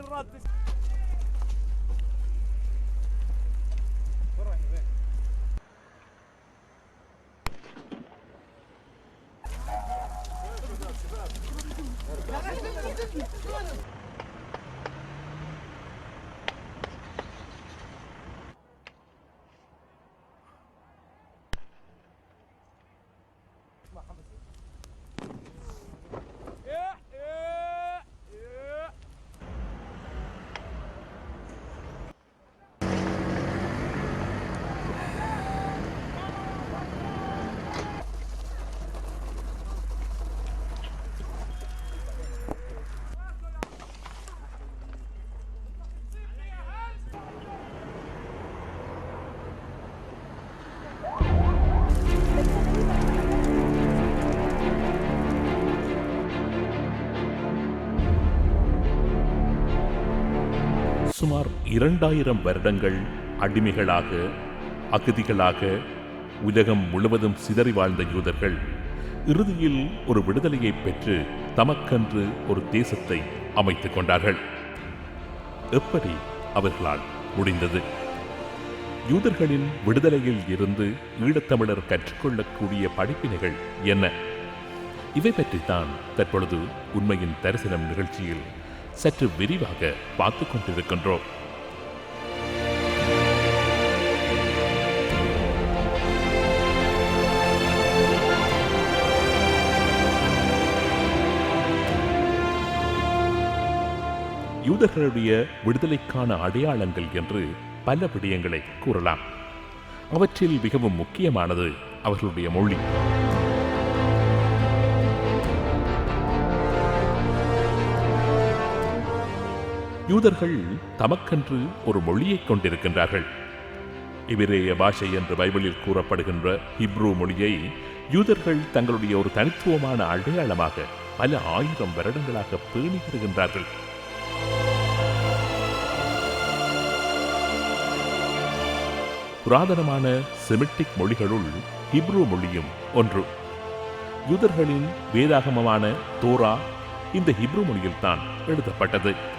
الرد محمد சுமார் இரண்டாயிரம் வருடங்கள் அடிமைகளாக அகதிகளாக உலகம் முழுவதும் சிதறி வாழ்ந்த யூதர்கள் இறுதியில் ஒரு விடுதலையை பெற்று தமக்கென்று ஒரு தேசத்தை அமைத்துக் கொண்டார்கள். எப்படி அவர்களால் முடிந்தது? யூதர்களின் விடுதலையில் இருந்து ஈழத்தமிழர் கற்றுக்கொள்ளக்கூடிய படிப்பினைகள் என்ன? இவை பற்றித்தான் தற்பொழுது உண்மையின் தரிசனம் நிகழ்ச்சியில் சற்று விரிவாக பார்த்து கொண்டிருக்கின்றோம். யூதர்களுடைய விடுதலைக்கான அடையாளங்கள் என்று பல விடயங்களை கூறலாம். அவற்றில் மிகவும் முக்கியமானது அவர்களுடைய மொழி. யூதர்கள் தமக்கென்று ஒரு மொழியைக் கொண்டிருக்கின்றார்கள். இபிரேய பாஷை என்று பைபிளில் கூறப்படுகின்ற ஹிப்ரூ மொழியை யூதர்கள் தங்களுடைய ஒரு தனித்துவமான அடையாளமாக பல ஆயிரம் வருடங்களாக பேணி வருகின்றார்கள். புராதனமான செமிட்டிக் மொழிகளுள் ஹிப்ரூ மொழியும் ஒன்று. யூதர்களின் வேதாகமமான தோரா இந்த ஹிப்ரூ மொழியில்தான் எழுதப்பட்டது.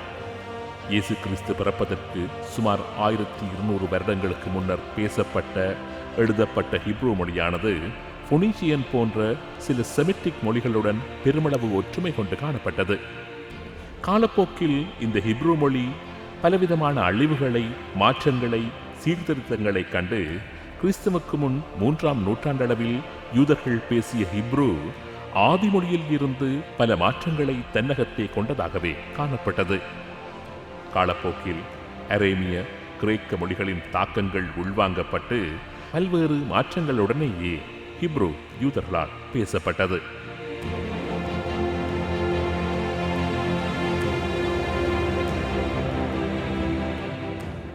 இயேசு கிறிஸ்து பிறப்பதற்கு சுமார் ஆயிரத்தி இருநூறு வருடங்களுக்கு முன்னர் பேசப்பட்ட எழுதப்பட்ட ஹிப்ரூ மொழியானது பொனீசியன் போன்ற சில செமிட்டிக் மொழிகளுடன் பெருமளவு ஒற்றுமை கொண்டு காணப்பட்டது. காலப்போக்கில் இந்த ஹிப்ரூ மொழி பலவிதமான அழிவுகளை மாற்றங்களை சீர்திருத்தங்களை கண்டு கிறிஸ்துவுக்கு முன் மூன்றாம் நூற்றாண்டளவில் யூதர்கள் பேசிய ஹிப்ரூ ஆதிமொழியில் இருந்து பல மாற்றங்களை தன்னகத்தே கொண்டதாகவே காணப்பட்டது. காலப்போக்கில் அரேமிய கிரேக்க மொழிகளின் தாக்கங்கள் உள்வாங்கப்பட்டு பல்வேறு மாற்றங்களுடனேயே ஹிப்ரு யூதர்களால் பேசப்பட்டது.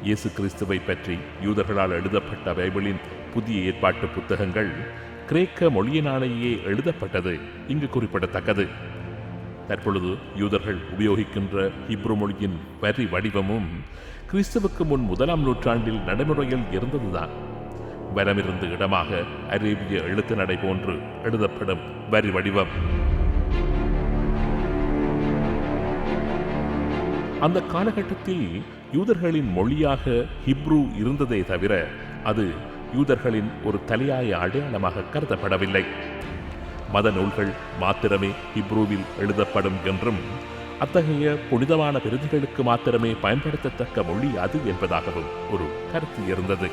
இயேசு கிறிஸ்துவை பற்றி யூதர்களால் எழுதப்பட்ட பைபிளின் புதிய ஏற்பாட்டு புத்தகங்கள் கிரேக்க மொழியினாலேயே எழுதப்பட்டது. இங்கு குறிப்பிடத்தக்கது. தற்பொழுது யூதர்கள் உபயோகிக்கின்ற ஹிப்ரு மொழியின் வரி வடிவமும் கிறிஸ்துவுக்கு முன் முதலாம் நூற்றாண்டில் நடைமுறையில் இருந்ததுதான். வரமிருந்து இடமாக அரேபிய எழுத்து நடை போன்று எழுதப்படும் வரி வடிவம். அந்த காலகட்டத்தில் யூதர்களின் மொழியாக ஹிப்ரு இருந்ததே தவிர அது யூதர்களின் ஒரு தலையாய அடையாளமாக கருதப்படவில்லை. மத நூல்கள் மாத்திரமே ஹிப்ரூவில் எழுதப்படும் என்றும் அத்தகைய புனிதமான விருதுகளுக்கு மாத்திரமே பயன்படுத்தத்தக்க மொழி அது என்பதாகவும் ஒரு கருத்து இருந்தது.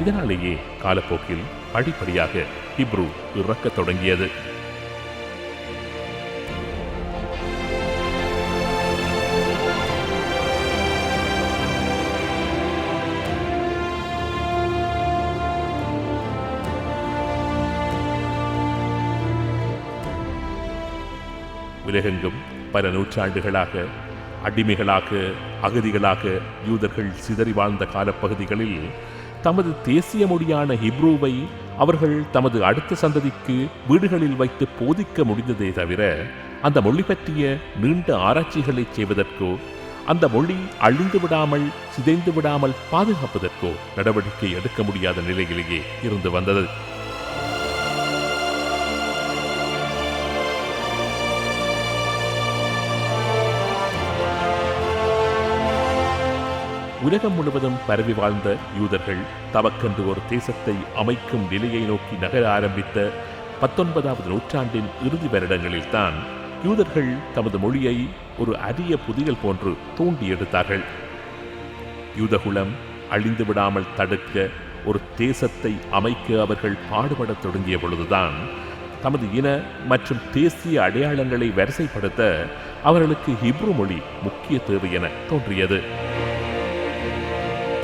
இதனாலேயே காலப்போக்கில் படிப்படியாக ஹிப்ரு இறக்கத் தொடங்கியது. உலகெங்கும் பல நூற்றாண்டுகளாக அடிமைகளாக அகதிகளாக யூதர்கள் சிதறி வாழ்ந்த காலப்பகுதிகளில் தமது தேசிய மொழியான ஹிப்ரூவை அவர்கள் தமது அடுத்த சந்ததிக்கு வீடுகளில் வைத்து போதிக்க முடிந்ததே தவிர அந்த மொழி பற்றிய நீண்ட ஆராய்ச்சிகளை செய்வதற்கோ அந்த மொழி அழிந்து விடாமல் சிதைந்து விடாமல் பாதுகாப்பதற்கோ நடவடிக்கை எடுக்க முடியாத நிலையிலேயே இருந்து வந்தது. உலகம் முழுவதும் பரவி வாழ்ந்த யூதர்கள் தமக்கென்று ஒரு தேசத்தை அமைக்கும் நிலையை நோக்கி நகர ஆரம்பித்த பத்தொன்பதாவது நூற்றாண்டின் இறுதி வருடங்களில்தான் யூதர்கள் தமது மொழியை ஒரு அரிய புதியல் போன்று தூண்டி எடுத்தார்கள். யூதகுலம் அழிந்து விடாமல் தடுக்க ஒரு தேசத்தை அமைக்க அவர்கள் பாடுபடத் தொடங்கிய பொழுதுதான் தமது இன மற்றும் தேசிய அடையாளங்களை வரிசைப்படுத்த அவர்களுக்கு ஹிப்ரு மொழி முக்கிய தேவை என தோன்றியது.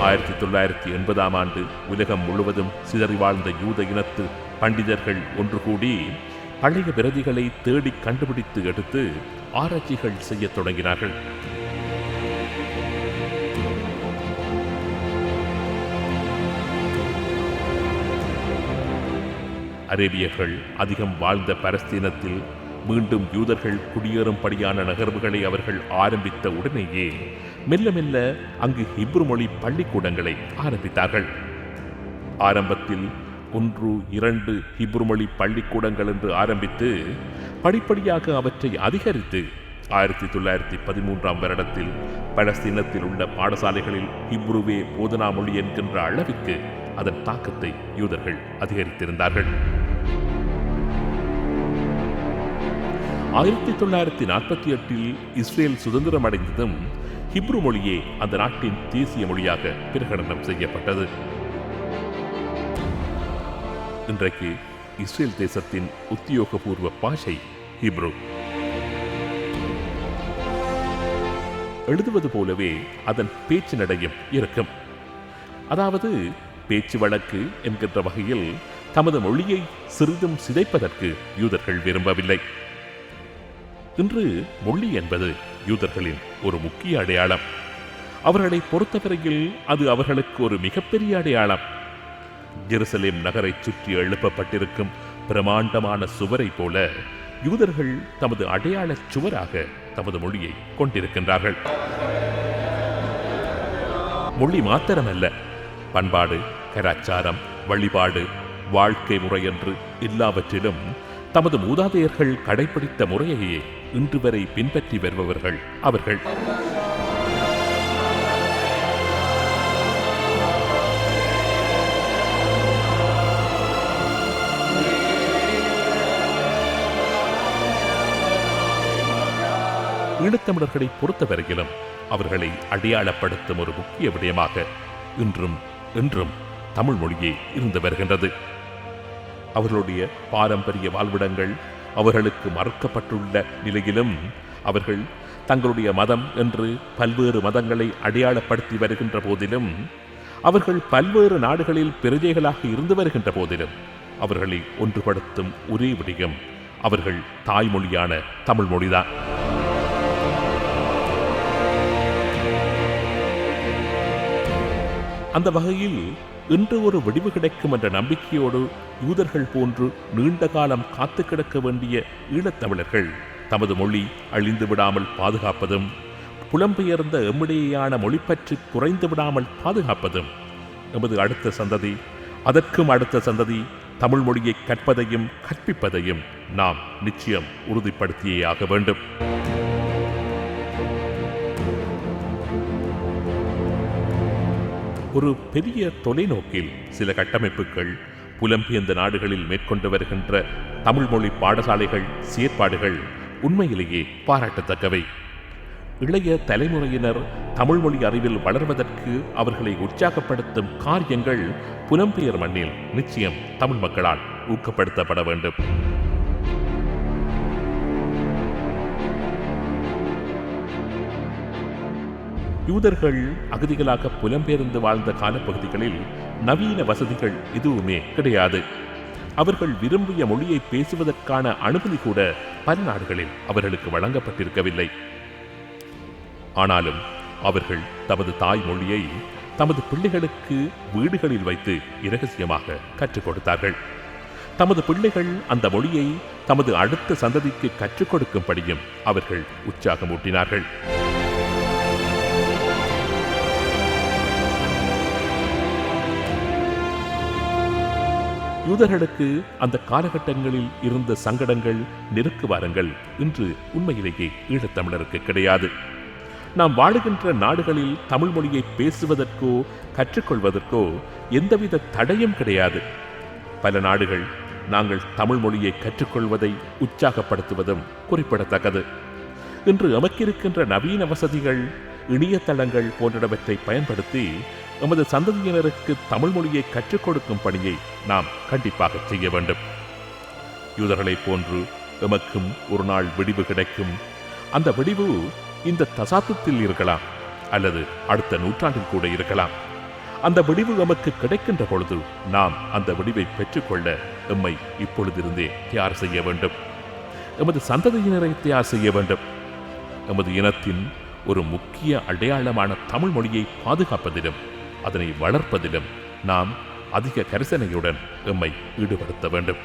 ஆயிரத்தி தொள்ளாயிரத்தி எண்பதாம் ஆண்டு உலகம் முழுவதும் சிதறி வாழ்ந்த யூத இனத்து பண்டிதர்கள் ஒன்று கூடி பழைய பிரதிகளை தேடி கண்டுபிடித்து எடுத்து ஆராய்ச்சிகள் செய்யத் தொடங்கினார்கள். அரேபியர்கள் அதிகம் வாழ்ந்த பலஸ்தீனத்தில் மீண்டும் யூதர்கள் குடியேறும்படியான நகர்வுகளை அவர்கள் ஆரம்பித்த உடனேயே மெல்ல மெல்ல அங்கு ஹிப்ரு மொழி பள்ளிக்கூடங்களை ஆரம்பித்தார்கள். ஆரம்பத்தில் ஒன்று இரண்டு ஹிப்ரு மொழி பள்ளிக்கூடங்கள் என்று ஆரம்பித்து படிப்படியாக அவற்றை அதிகரித்து ஆயிரத்தி தொள்ளாயிரத்தி பதிமூன்றாம் வருடத்தில் பலஸ்தீனத்தில் உள்ள பாடசாலைகளில் ஹிப்ருவே போதனா மொழி என்கின்ற அளவிற்கு அதன் தாக்கத்தை யூதர்கள் அதிகரித்திருந்தார்கள். ஆயிரத்தி தொள்ளாயிரத்தி நாற்பத்தி எட்டில் இஸ்ரேல் சுதந்திரம் அடைந்ததும் ஹிப்ரு மொழியே அந்த நாட்டின் தேசிய மொழியாக பிரகடனம் செய்யப்பட்டது. இன்றைக்கு இஸ்ரேல் தேசத்தின் உத்தியோகபூர்வ பாஷை ஹிப்ரு. எழுதுவது போலவே அதன் பேச்சு நடையும் இருக்கும். அதாவது பேச்சு வழக்கு என்கின்ற வகையில் தமது மொழியை சிறிதும் சிதைப்பதற்கு யூதர்கள் விரும்பவில்லை. இன்று மொழி என்பது யூதர்களின் ஒரு முக்கிய அடையாளம். அவர்களை பொறுத்தவரையில் அது அவர்களுக்கு ஒரு மிகப்பெரிய அடையாளம். ஜெருசலேம் நகரை சுற்றி எழுப்பப்பட்டிருக்கும் பிரமாண்டமான சுவரை போல யூதர்கள் தமது அடையாளச் சுவராக தமது மொழியை கொண்டிருக்கின்றார்கள். மொழி மாத்திரமல்ல பண்பாடு கலாச்சாரம் வழிபாடு வாழ்க்கை முறை என்று எல்லாவற்றிலும் தமது மூதாதையர்கள் கடைபிடித்த முறையையே இன்று வரை பின்பற்றி வருபவர்கள் அவர்கள். ஈழத்தமிழர்களை பொறுத்தவரையிலும் அவர்களை அடையாளப்படுத்தும் ஒரு முக்கிய விடயமாக இன்றும் என்றும் தமிழ் மொழியே இருந்து வருகின்றது. அவர்களுடைய பாரம்பரிய வாழ்விடங்கள் அவர்களுக்கு மறுக்கப்பட்டுள்ள நிலையிலும் அவர்கள் தங்களுடைய மதம் என்று பல்வேறு மதங்களை அடையாளப்படுத்தி வருகின்ற போதிலும் அவர்கள் பல்வேறு நாடுகளில் பிரஜைகளாக இருந்து வருகின்ற போதிலும் அவர்களை ஒன்றுபடுத்தும் ஒரே விடயம் அவர்கள் தாய்மொழியான தமிழ் மொழிதான் அந்த வகையில் இன்று ஒரு விடிவு கிடைக்கும் என்ற நம்பிக்கையோடு யூதர்கள் போன்று நீண்ட காலம் காத்து கிடக்க வேண்டிய ஈழத்தமிழர்கள் தமது மொழி அழிந்து விடாமல் பாதுகாப்பதும் புலம்பெயர்ந்த எம்மிடையேயான பற்றி குறைந்து விடாமல் பாதுகாப்பதும். எமது அடுத்த சந்ததி அதற்கும் அடுத்த சந்ததி தமிழ் மொழியை கற்பதையும் கற்பிப்பதையும் நாம் நிச்சயம் உறுதிப்படுத்தியே ஆக வேண்டும். ஒரு பெரிய தொலைநோக்கில் சில கட்டமைப்புகள் புலம்பெயர்ந்த நாடுகளில் மேற்கொண்டு வருகின்ற தமிழ் மொழி பாடசாலைகள் செயற்பாடுகள் உண்மையிலேயே பாராட்டத்தக்கவை. இளைய தலைமுறையினர் தமிழ் மொழி அறிவில் வளர்வதற்கு அவர்களை உற்சாகப்படுத்தும் காரியங்கள் புலம்பெயர் மண்ணில் நிச்சயம் தமிழ் மக்களால் ஊக்கப்படுத்தப்பட வேண்டும். யூதர்கள் அகதிகளாக புலம்பெயர்ந்து வாழ்ந்த காலப்பகுதிகளில் நவீன வசதிகள் எதுவுமே கிடையாது. அவர்கள் விரும்பிய மொழியை பேசுவதற்கான அனுமதி கூட பல நாடுகளில் அவர்களுக்கு வழங்கப்பட்டிருக்கவில்லை. ஆனாலும் அவர்கள் தமது தாய் மொழியை தமது பிள்ளைகளுக்கு வீடுகளில் வைத்து இரகசியமாக கற்றுக் கொடுத்தார்கள். தமது பிள்ளைகள் அந்த மொழியை தமது அடுத்த சந்ததிக்கு கற்றுக் கொடுக்கும்படியும் அவர்கள் உற்சாகமூட்டினார்கள். யூதர்களுக்கு அந்த காலகட்டங்களில் இருந்த சங்கடங்கள் நெருக்குவாரங்கள் இன்று உண்மையிலேயே ஈழத்தமிழருக்கு கிடையாது. நாம் வாழுகின்ற நாடுகளில் தமிழ் மொழியை பேசுவதற்கோ கற்றுக்கொள்வதற்கோ எந்தவித தடையும் கிடையாது. பல நாடுகள் நாங்கள் தமிழ் மொழியை கற்றுக்கொள்வதை உற்சாகப்படுத்துவதும் குறிப்பிடத்தக்கது. இன்று அமைக்கிருக்கின்ற நவீன வசதிகள் இணையதளங்கள் போன்றவற்றை பயன்படுத்தி எமது சந்ததியினருக்கு தமிழ் மொழியை கற்றுக் கொடுக்கும் பணியை நாம் கண்டிப்பாக செய்ய வேண்டும். யூதர்களைப் போன்று எமக்கும் ஒரு நாள் விடிவு கிடைக்கும். அந்த விடிவு இந்த தசாப்தத்தில் இருக்கலாம் அல்லது அடுத்த நூற்றாண்டில் கூட இருக்கலாம். அந்த விடிவு எமக்கு கிடைக்கின்ற பொழுது நாம் அந்த விடிவை பெற்றுக்கொள்ள எம்மை இப்பொழுதிருந்தே தயார் செய்ய வேண்டும். எமது சந்ததியினரை தயார் செய்ய வேண்டும். எமது இனத்தின் ஒரு முக்கிய அடையாளமான தமிழ் மொழியை பாதுகாப்பதிலும் அதனை வளர்ப்பதிலும் நாம் அதிக கரிசனையுடன் எம்மை ஈடுபடுத்த வேண்டும்.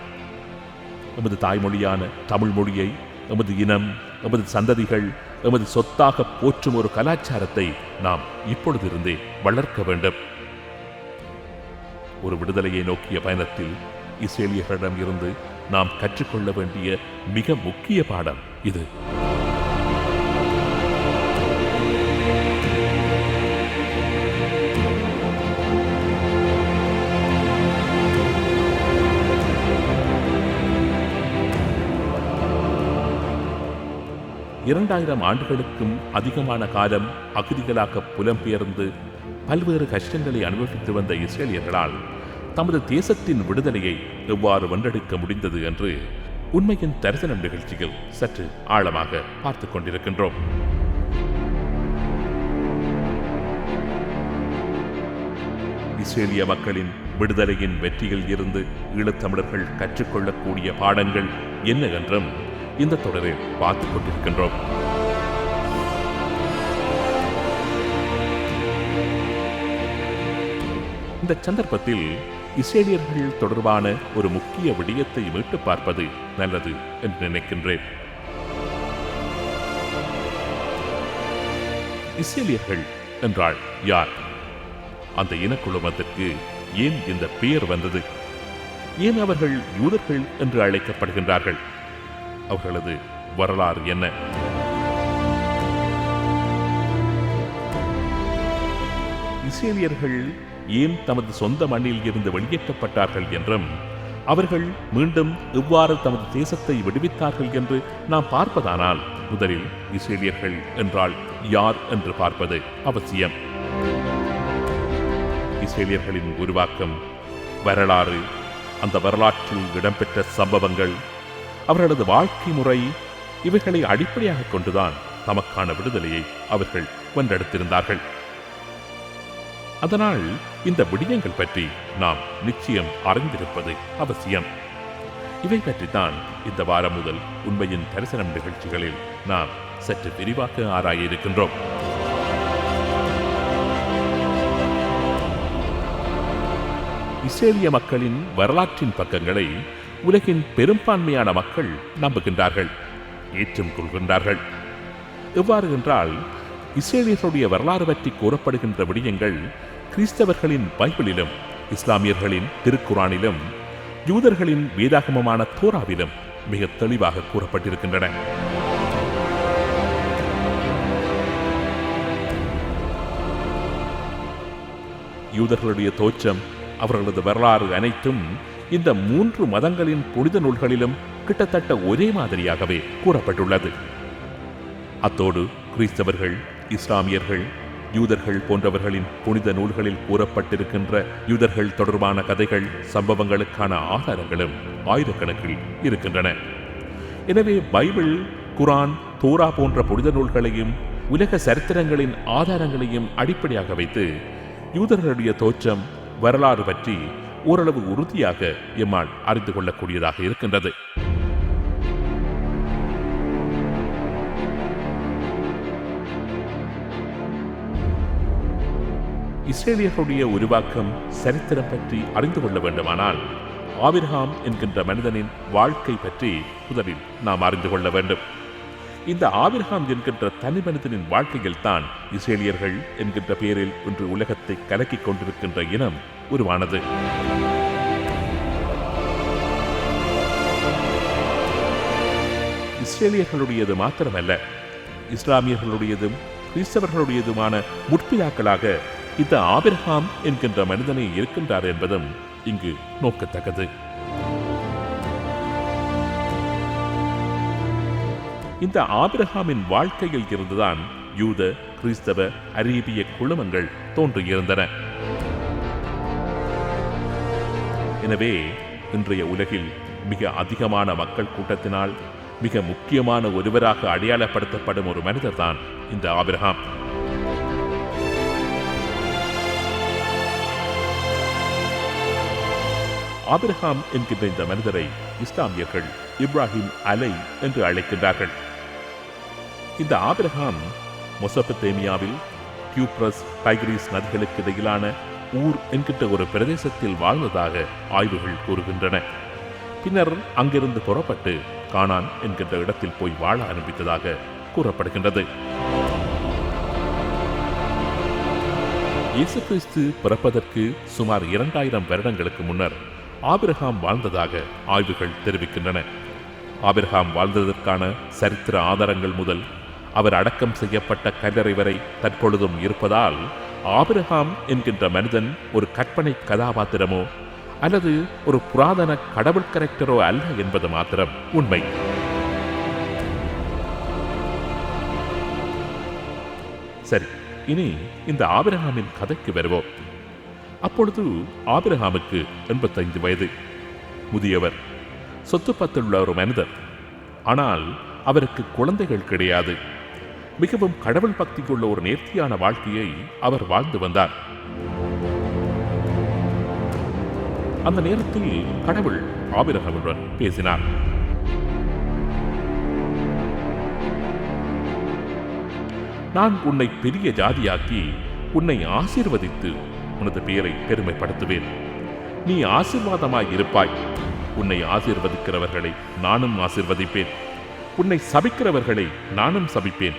எமது தாய்மொழியான தமிழ் மொழியை எமது இனம் எமது சந்ததிகள் எமது சொத்தாக போற்றும் ஒரு கலாச்சாரத்தை நாம் இப்பொழுதிருந்தே வளர்க்க வேண்டும். ஒரு விடுதலையை நோக்கிய பயணத்தில் இஸ்ரேலியர்களிடம் இருந்து நாம் கற்றுக்கொள்ள வேண்டிய மிக முக்கிய பாடம் இது. இரண்டாயிரம் ஆண்டுகளுக்கும் அதிகமான காலம் அகதிகளாக புலம்பெயர்ந்து பல்வேறு கஷ்டங்களை அனுபவித்து வந்த இஸ்ரேலியர்களால் தமது தேசத்தின் விடுதலையை எவ்வாறு வென்றெடுக்க முடிந்தது என்று உண்மையின் தரிசனம் நிகழ்ச்சியில் சற்று ஆழமாக பார்த்து கொண்டிருக்கின்றோம். இஸ்ரேலிய மக்களின் விடுதலையின் வெற்றியில் இருந்து ஈழத்தமிழர்கள் கற்றுக்கொள்ளக்கூடிய பாடங்கள் என்ன என்றும் இந்த தொடரில் பார்த்து கொண்டிருக்கின்றோம். இந்த சந்தர்ப்பத்தில் இஸ்ரேலியர்கள் தொடர்பான ஒரு முக்கிய விடயத்தை மீட்டு பார்ப்பது நல்லது என்று நினைக்கின்றேன். இஸ்ரேலியர்கள் என்றால் யார்? அந்த இனக்குழுமத்திற்கு ஏன் இந்த பெயர் வந்தது? ஏன் அவர்கள் யூதர்கள் என்று அழைக்கப்படுகின்றார்கள்? அவர்களது வரலாறு என்ன? இஸ்ரேலியர்கள் ஏன் தமது சொந்த மண்ணில் இருந்து வெளியேற்றப்பட்டார்கள் என்றும் அவர்கள் மீண்டும் எவ்வாறு தமது தேசத்தை விடுவித்தார்கள் என்று நாம் பார்ப்பதானால் முதலில் இஸ்ரேலியர்கள் என்றால் யார் என்று பார்ப்பது அவசியம். இஸ்ரேலியர்களின் உருவாக்கம் வரலாறு அந்த வரலாற்றில் இடம்பெற்ற சம்பவங்கள் அவர்களது வாழ்க்கை முறை இவைகளை அடிப்படையாக கொண்டுதான் தமக்கான விடுதலையை அவர்கள் வென்றெடுத்திருந்தார்கள் அதனால் இந்த விடயங்கள் பற்றி நாம் நிச்சயம் அறிந்திருப்பது அவசியம். இவை பற்றித்தான் இந்த வாரம் முதல் உண்மையின் தரிசனம் நிகழ்ச்சிகளில் நாம் சற்று விரிவாக ஆராய இருக்கின்றோம் இஸ்ரேலிய மக்களின் வரலாற்றின் பக்கங்களை உலகின் பெரும்பான்மையான மக்கள் நம்புகின்றார்கள் ஏற்றும் கொள்கின்றார்கள். எவ்வாறு என்றால் இஸ்ரேலியர்களுடைய வரலாறு பற்றி கூறப்படுகின்ற விடயங்கள் கிறிஸ்தவர்களின் பைபிளிலும் இஸ்லாமியர்களின் திருக்குரானிலும் யூதர்களின் வேதாகமமான தோராவிலும் மிக தெளிவாக கூறப்பட்டிருக்கின்றன. யூதர்களுடைய தோற்றம் அவர்களது வரலாறு அனைத்தும் இந்த மூன்று மதங்களின் புனித நூல்களிலும் கிட்டத்தட்ட ஒரே மாதிரியாகவே கூறப்பட்டுள்ளது. அத்தோடு கிறிஸ்தவர்கள் இஸ்லாமியர்கள் யூதர்கள் போன்றவர்களின் புனித நூல்களில் கூறப்பட்டிருக்கின்ற யூதர்கள் தொடர்பான கதைகள் சம்பவங்களுக்கான ஆதாரங்களும் ஆயிரக்கணக்கில் இருக்கின்றன. எனவே பைபிள் குரான் தோரா போன்ற புனித நூல்களையும் உலக சரித்திரங்களின் ஆதாரங்களையும் அடிப்படையாக வைத்து யூதர்களுடைய தோற்றம் வரலாறு பற்றி ஓரளவு உறுதியாக எம்மால் அறிந்து கொள்ளக்கூடியதாக இருக்கின்றது. இஸ்ரேலியர்களுடைய உருவாக்கம் சரித்திரம் பற்றி அறிந்து கொள்ள வேண்டுமானால் ஆபிர்ஹாம் என்கின்ற மனிதனின் வாழ்க்கை பற்றி முதலில் நாம் அறிந்து கொள்ள வேண்டும். இந்த ஆபிரகாம் என்கின்ற தனி மனிதனின் வாழ்க்கையில் தான் இஸ்ரேலியர்கள் என்கின்ற பெயரில் இன்று உலகத்தை கலக்கிக் கொண்டிருக்கின்ற இனம் உருவானது. இஸ்ரேலியர்களுடையது மாத்திரமல்ல இஸ்லாமியர்களுடையதும் கிறிஸ்தவர்களுடையதுமான முற்பிதாக்களாக இந்த ஆபிரஹாம் என்கின்ற மனிதனை இருக்கின்றார் என்பதும் இங்கு நோக்கத்தக்கது. இந்த ஆபிரகாமின் வாழ்க்கையில் இருந்துதான் யூத கிறிஸ்தவ அரேபிய குழுமங்கள் தோன்றியிருந்தன. எனவே இன்றைய உலகில் மிக அதிகமான மக்கள் கூட்டத்தினால் மிக முக்கியமான ஒருவராக அடையாளப்படுத்தப்படும் ஒரு மனிதர் தான் இந்த ஆபிரஹாம் ஆபிரகாம் என்கின்ற இந்த மனிதரை இஸ்லாமியர்கள் இப்ராஹிம் அலை என்று அழைக்கின்றார்கள். இந்த ஆபிரகாம் மொசபத்தேமியாவில் கியூப்ரஸ் டைக்ரீஸ் நதிகளுக்கு இடையிலான ஊர் என்கின்ற ஒரு பிரதேசத்தில் வாழ்ந்ததாக ஆய்வுகள் கூறுகின்றன. பின்னர் அங்கிருந்து புறப்பட்டு கானான் என்கின்ற இடத்தில் போய் வாழ ஆரம்பித்ததாக கூறப்படுகின்றது. இயேசு கிறிஸ்து பிறப்பதற்கு சுமார் இரண்டாயிரம் வருடங்களுக்கு முன்னர் ஆபிரகாம் வாழ்ந்ததாக ஆய்வுகள் தெரிவிக்கின்றன. ஆபிரகாம் வாழ்ந்ததற்கான சரித்திர ஆதாரங்கள் முதல் அவர் அடக்கம் செய்யப்பட்ட கல்லறை வரை தற்பொழுதும் இருப்பதால் ஆபிரகாம் என்கின்ற மனிதன் ஒரு கற்பனை கதாபாத்திரமோ அல்லது ஒரு புராதன கடவுள் கரெக்டரோ அல்ல என்பது மாத்திரம் உண்மை. சரி இனி இந்த ஆபிரகாமின் கதைக்கு வருவோம். அப்பொழுது ஆபிரகாமுக்கு எண்பத்தைந்து வயது. முதியவர் சொத்து பத்துள்ள ஒரு மனிதர். ஆனால் அவருக்கு குழந்தைகள் கிடையாது. மிகவும் கடவுள் பக்தி கொள்ள ஒரு நேர்த்தியான வாழ்க்கையை அவர் வாழ்ந்து வந்தார். அந்த நேரத்தில் கடவுள் ஆபிரகமுடன் பேசினார். நான் உன்னை பெரிய ஜாதியாக்கி உன்னை ஆசீர்வதித்து உனது பெயரை பெருமைப்படுத்துவேன். நீ ஆசிர்வாதமாய் இருப்பாய். உன்னை ஆசீர்வதிக்கிறவர்களை நானும் ஆசிர்வதிப்பேன். உன்னை சபிக்கிறவர்களை நானும் சபிப்பேன்.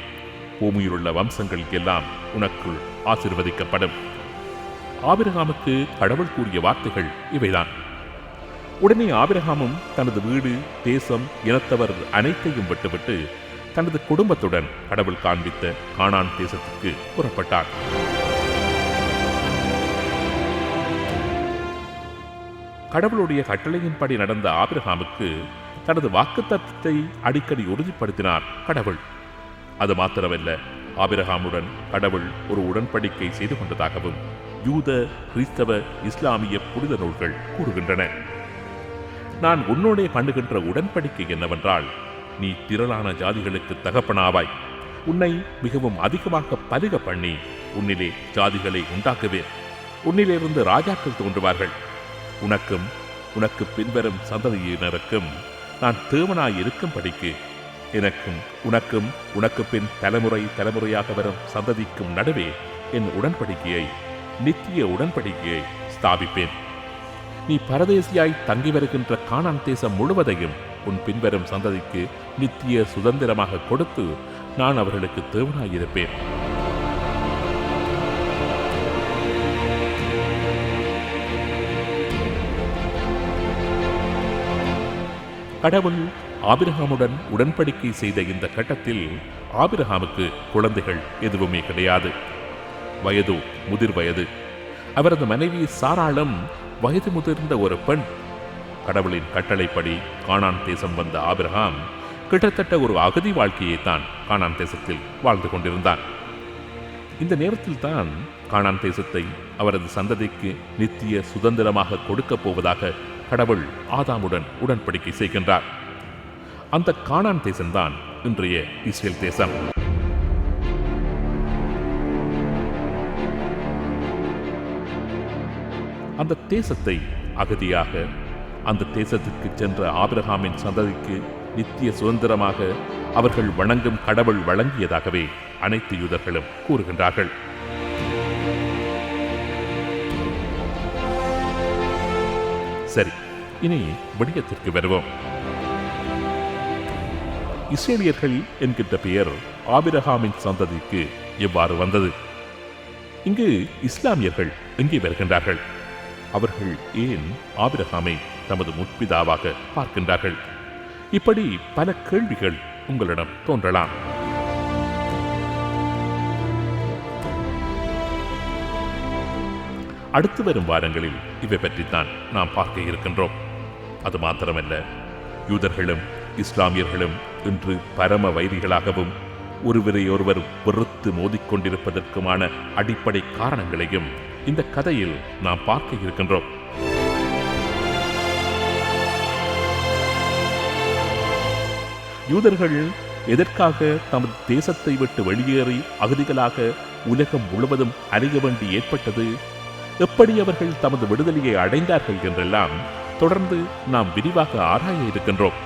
பூமியிலுள்ள வம்சங்கள் எல்லாம் உனக்குள் ஆசிர்வதிக்கப்படும். ஆபிரகாமுக்கு கடவுள் கூறிய வார்த்தைகள் இவைதான். உடனே ஆபிரகாமும் தனது வீடு தேசம் இனத்தவர் அனைத்தையும் விட்டுவிட்டு தனது குடும்பத்துடன் கடவுள் காண்பித்த காணான் தேசத்துக்கு புறப்பட்டார். கடவுளுடைய கட்டளையின்படி நடந்த ஆபிரகாமுக்கு தனது வாக்குத்தத்தை அடிக்கடி உறுதிப்படுத்தினார் கடவுள். அது மாத்திரமல்ல ஆபிரகாமுடன் கடவுள் ஒரு உடன்படிக்கை செய்து கொண்டதாகவும் யூத கிறிஸ்தவ இஸ்லாமிய புனித நூல்கள் கூறுகின்றன. நான் உன்னோடே பண்ணுகின்ற உடன்படிக்கை என்னவென்றால் நீ திரளான ஜாதிகளுக்கு தகப்பனாவாய். உன்னை மிகவும் அதிகமாக பருக பண்ணி உன்னிலே ஜாதிகளை உண்டாக்குவேன். உன்னிலிருந்து ராஜாக்கள் தோன்றுவார்கள். உனக்கும் உனக்கு பின்வரும் சந்ததியினருக்கும் நான் தேவனாய் இருக்கும்படிக்கு எனக்கும் உனக்கும் உனக்கு பின் தலைமுறை தலைமுறையாக வரும் சந்ததிக்கும் நடுவே என் உடன்படிக்கையை நித்திய உடன்படிக்கையை ஸ்தாபிப்பேன். நீ பரதேசியாய் தங்கி வருகின்ற காணான் தேசம் முழுவதையும் உன் பின்வரும் சந்ததிக்கு நித்திய சுதந்திரமாக கொடுத்து நான் அவர்களுக்கு தேவனாயிருப்பேன். கடவுள் ஆபிரகாமுடன் உடன்படிக்கை செய்த இந்த கட்டத்தில் ஆபிரகாமுக்கு குழந்தைகள் எதுவுமே கிடையாது. வயது முதிர் வயது. அவரது மனைவி சாராளம் வயது முதிர்ந்த ஒரு பெண். கடவுளின் கட்டளைப்படி காணான் தேசம் வந்த ஆபிரகாம் கிட்டத்தட்ட ஒரு அகதி வாழ்க்கையை தான் காணான் தேசத்தில் வாழ்ந்து கொண்டிருந்தான். இந்த நேரத்தில் தான் காணான் தேசத்தை அவரது சந்ததிக்கு நித்திய சுதந்திரமாக கொடுக்கப் போவதாக கடவுள் ஆதாமுடன் உடன்படிக்கை செய்கின்றார். அந்த கானான் தேசம்தான் இன்றைய இஸ்ரேல் தேசம். அந்த தேசத்தை அகதியாக அந்த தேசத்திற்கு சென்ற ஆபிரகாமின் சந்ததிக்கு நித்திய சுதந்திரமாக அவர்கள் வணங்கும் கடவுள் வழங்கியதாகவே அனைத்து யூதர்களும் கூறுகின்றார்கள். சரி இனி விடயத்திற்கு வருவோம். இஸ்ரேலியர்கள் என்கின்ற பெயர் ஆபிரஹாமின் சந்ததிக்கு எவ்வாறு வந்தது? இங்கு இஸ்லாமியர்கள் எங்கே வருகின்றார்கள்? அவர்கள் ஏன் ஆபிரஹாமை தமது முற்பிதாவாக பார்க்கின்றார்கள்? இப்படி பல கேள்விகள் உங்களிடம் தோன்றலாம். அடுத்து வரும் வாரங்களில் இவை பற்றித்தான் நாம் பார்க்க இருக்கின்றோம். அது மாத்திரமல்ல யூதர்களும் இஸ்லாமியர்களும் இன்று பரம வைரிகளாகவும் ஒருவரையொருவர் வெறுத்து மோதிக்கொண்டிருப்பதற்குமான அடிப்படை காரணங்களையும் இந்த கதையில் நாம் பார்க்க இருக்கின்றோம். யூதர்கள் எதற்காக தமது தேசத்தை விட்டு வெளியேறி அகதிகளாக உலகம் முழுவதும் அறிய வேண்டி ஏற்பட்டது? எப்படி அவர்கள் தமது விடுதலையை அடைந்தார்கள் என்றெல்லாம் தொடர்ந்து நாம் விரிவாக ஆராய இருக்கின்றோம்.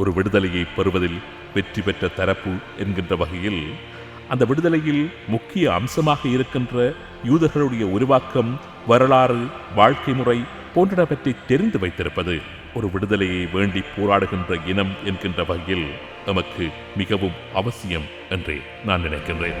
ஒரு விடுதலையை பெறுவதில் வெற்றி பெற்ற தரப்பு என்கின்ற வகையில் அந்த விடுதலையில் முக்கிய அம்சமாக இருக்கின்ற யூதர்களுடைய உருவாக்கம் வரலாறு வாழ்க்கை முறை போன்றன பற்றி தெரிந்து வைத்திருப்பது ஒரு விடுதலையை வேண்டி போராடுகின்ற இனம் என்கின்ற வகையில் நமக்கு மிகவும் அவசியம் என்றே நான் நினைக்கின்றேன்.